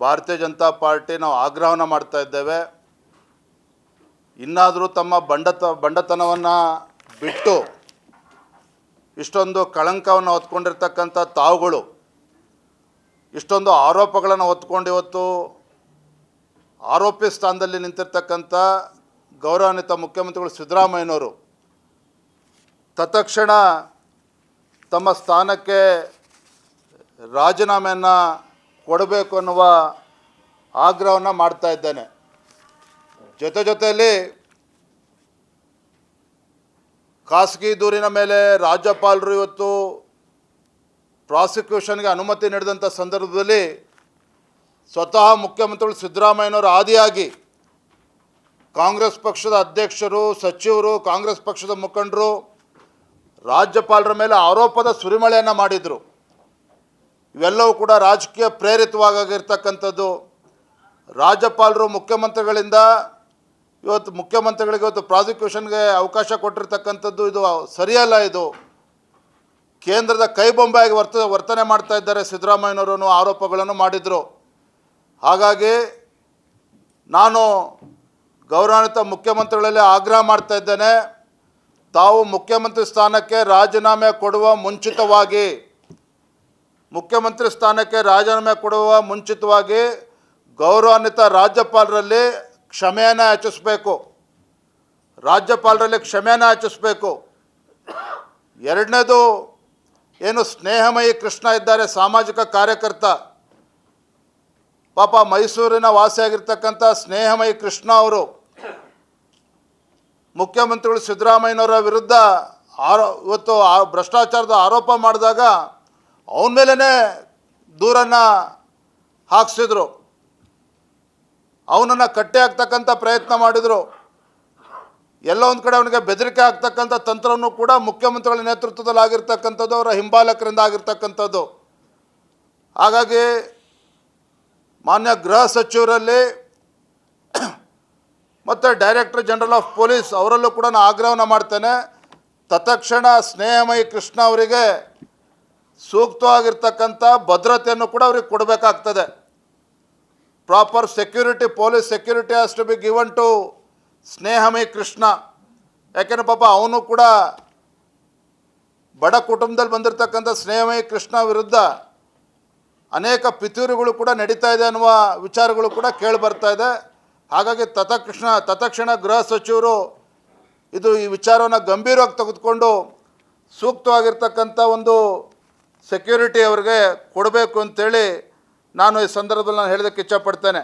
ಭಾರತೀಯ ಜನತಾ ಪಾರ್ಟಿ ನಾವು ಆಗ್ರಹವನ್ನು ಮಾಡ್ತಾ ಇದ್ದೇವೆ. ಇನ್ನಾದರೂ ತಮ್ಮ ಬಂಡತ, ಬಂಡತನವನ್ನು ಬಿಟ್ಟು ಇಷ್ಟೊಂದು ಕಳಂಕವನ್ನು ಹೊತ್ಕೊಂಡಿರ್ತಕ್ಕಂಥ ತಾವುಗಳು, ಇಷ್ಟೊಂದು ಆರೋಪಗಳನ್ನು ಹೊತ್ಕೊಂಡು ಇವತ್ತು ಆರೋಪಿ ಸ್ಥಾನದಲ್ಲಿ ನಿಂತಿರ್ತಕ್ಕಂಥ ಗೌರವಾನ್ವಿತ ಮುಖ್ಯಮಂತ್ರಿಗಳು ಸಿದ್ದರಾಮಯ್ಯನವರು ತತ್ಕ್ಷಣ ತಮ್ಮ ಸ್ಥಾನಕ್ಕೆ ರಾಜೀನಾಮೆಯನ್ನು ಕೊಡಬೇಕು ಅನ್ನುವ ಆಗ್ರಹವನ್ನು ಮಾಡ್ತಾ ಇದ್ದೇನೆ. ಜೊತೆ ಜೊತೆಯಲ್ಲಿ ಖಾಸಗಿ ದೂರಿನ ಮೇಲೆ ರಾಜ್ಯಪಾಲರು ಇವತ್ತು ಪ್ರಾಸಿಕ್ಯೂಷನ್ಗೆ ಅನುಮತಿ ನೀಡಿದಂಥ ಸಂದರ್ಭದಲ್ಲಿ ಸ್ವತಃ ಮುಖ್ಯಮಂತ್ರಿಗಳು ಸಿದ್ದರಾಮಯ್ಯನವರು ಆದಿಯಾಗಿ ಕಾಂಗ್ರೆಸ್ ಪಕ್ಷದ ಅಧ್ಯಕ್ಷರು, ಸಚಿವರು, ಕಾಂಗ್ರೆಸ್ ಪಕ್ಷದ ಮುಖಂಡರು, ರಾಜ್ಯಪಾಲರ ಮೇಲೆ ಆರೋಪದ ಸುರಿಮಳೆಯನ್ನು ಮಾಡಿದರು. ಇವೆಲ್ಲವೂ ಕೂಡ ರಾಜಕೀಯ ಪ್ರೇರಿತವಾಗಿರ್ತಕ್ಕಂಥದ್ದು ರಾಜ್ಯಪಾಲರು, ಮುಖ್ಯಮಂತ್ರಿಗಳಿಂದ ಇವತ್ತು ಮುಖ್ಯಮಂತ್ರಿಗಳಿಗೆ ಇವತ್ತು ಪ್ರಾಸಿಕ್ಯೂಷನ್ಗೆ ಅವಕಾಶ ಕೊಟ್ಟಿರ್ತಕ್ಕಂಥದ್ದು ಇದು ಸರಿಯಲ್ಲ ಇದು. ಕೇಂದ್ರದ ಕೈಬೊಂಬೆಯಾಗಿ ವರ್ತ ವರ್ತನೆ ಮಾಡ್ತಾ ಇದ್ದಾರೆ ಸಿದ್ದರಾಮಯ್ಯನವರು ಆರೋಪಗಳನ್ನು ಮಾಡಿದರು. ಹಾಗಾಗಿ ನಾನು ಗೌರವಾನ್ವಿತ ಮುಖ್ಯಮಂತ್ರಿಗಳಲ್ಲಿ ಆಗ್ರಹ ಮಾಡ್ತಾ ಇದ್ದೇನೆ. ತಾವು ಮುಖ್ಯಮಂತ್ರಿ ಸ್ಥಾನಕ್ಕೆ ರಾಜೀನಾಮೆ ಕೊಡುವ ಮುಂಚಿತವಾಗಿ ಮುಖ್ಯಮಂತ್ರಿ ಸ್ಥಾನಕ್ಕೆ ರಾಜೀನಾಮೆ ಕೊಡುವ ಮುಂಚಿತವಾಗಿ ಗೌರವಾನ್ವಿತ ರಾಜ್ಯಪಾಲರಲ್ಲಿ ಕ್ಷಮೆಯನ್ನು ಯಾಚಿಸಬೇಕು. ರಾಜ್ಯಪಾಲರಲ್ಲಿ ಕ್ಷಮೆಯನ್ನು ಯಾಚಿಸಬೇಕು. ಎರಡನೇದು ಏನು ಸ್ನೇಹಮಯಿ ಕೃಷ್ಣ ಇದ್ದಾರೆ, ಸಾಮಾಜಿಕ ಕಾರ್ಯಕರ್ತ. ಪಾಪ ಮೈಸೂರಿನ ವಾಸಿಯಾಗಿರ್ತಕ್ಕಂಥ ಸ್ನೇಹಮಯಿ ಕೃಷ್ಣ ಅವರು ಮುಖ್ಯಮಂತ್ರಿಗಳು ಸಿದ್ದರಾಮಯ್ಯನವರ ವಿರುದ್ಧ ಆರೋ ಇವತ್ತು ಆ ಭ್ರಷ್ಟಾಚಾರದ ಆರೋಪ ಮಾಡಿದಾಗ ಅವನ ಮೇಲೇ ದೂರನ್ನು ಹಾಕ್ಸಿದ್ರು. ಅವನನ್ನು ಕಟ್ಟೆ ಹಾಕ್ತಕ್ಕಂಥ ಪ್ರಯತ್ನ ಮಾಡಿದರು. ಎಲ್ಲ ಒಂದು ಕಡೆ ಅವನಿಗೆ ಬೆದರಿಕೆ ಆಗ್ತಕ್ಕಂಥ ತಂತ್ರವನ್ನು ಕೂಡ ಮುಖ್ಯಮಂತ್ರಿಗಳ ನೇತೃತ್ವದಲ್ಲಿ ಆಗಿರ್ತಕ್ಕಂಥದ್ದು ಅವರ ಹಿಂಬಾಲಕರಿಂದ ಆಗಿರ್ತಕ್ಕಂಥದ್ದು. ಹಾಗಾಗಿ ಮಾನ್ಯ ಗೃಹ ಸಚಿವರಲ್ಲಿ ಮತ್ತು ಡೈರೆಕ್ಟರ್ ಜನರಲ್ ಆಫ್ ಪೊಲೀಸ್ ಅವರಲ್ಲೂ ಕೂಡ ನಾನು ಆಗ್ರಹವನ್ನು ಮಾಡ್ತೇನೆ. ತತ್ಕ್ಷಣ ಸ್ನೇಹಮಯಿ ಕೃಷ್ಣ ಅವರಿಗೆ ಸೂಕ್ತವಾಗಿರ್ತಕ್ಕಂಥ ಭದ್ರತೆಯನ್ನು ಕೂಡ ಅವ್ರಿಗೆ ಕೊಡಬೇಕಾಗ್ತದೆ. Proper security police security as to be given to Snehamayi Krishna ಯಾಕೆಂದ್ರೆ ಪಾಪ ಅವನು ಕೂಡ ಬಡ ಕುಟುಂಬದಲ್ಲಿ ಬಂದಿರತಕ್ಕಂಥ ಸ್ನೇಹಮಯಿ ಕೃಷ್ಣ ವಿರುದ್ಧ ಅನೇಕ ಪಿತೂರಿಗಳು ಕೂಡ ನಡೀತಾ ಇದೆ ಅನ್ನುವ ವಿಚಾರಗಳು ಕೂಡ ಕೇಳಿ ಬರ್ತಾ ಇದೆ. ಹಾಗಾಗಿ ತತಕ್ಷಣ ತತಕ್ಷಣ ಗೃಹ ಸಚಿವರು ಇದು ಈ ವಿಚಾರವನ್ನು ಗಂಭೀರವಾಗಿ ತೆಗೆದುಕೊಂಡು ಸೂಕ್ತವಾಗಿರ್ತಕ್ಕಂಥ ಒಂದು ಸೆಕ್ಯೂರಿಟಿ ಅವ್ರಿಗೆ ಕೊಡಬೇಕು ಅಂತೇಳಿ ನಾನು ಈ ಸಂದರ್ಭದಲ್ಲಿ ನಾನು ಹೇಳೋದಕ್ಕೆ ಇಚ್ಛಪಡ್ತೇನೆ.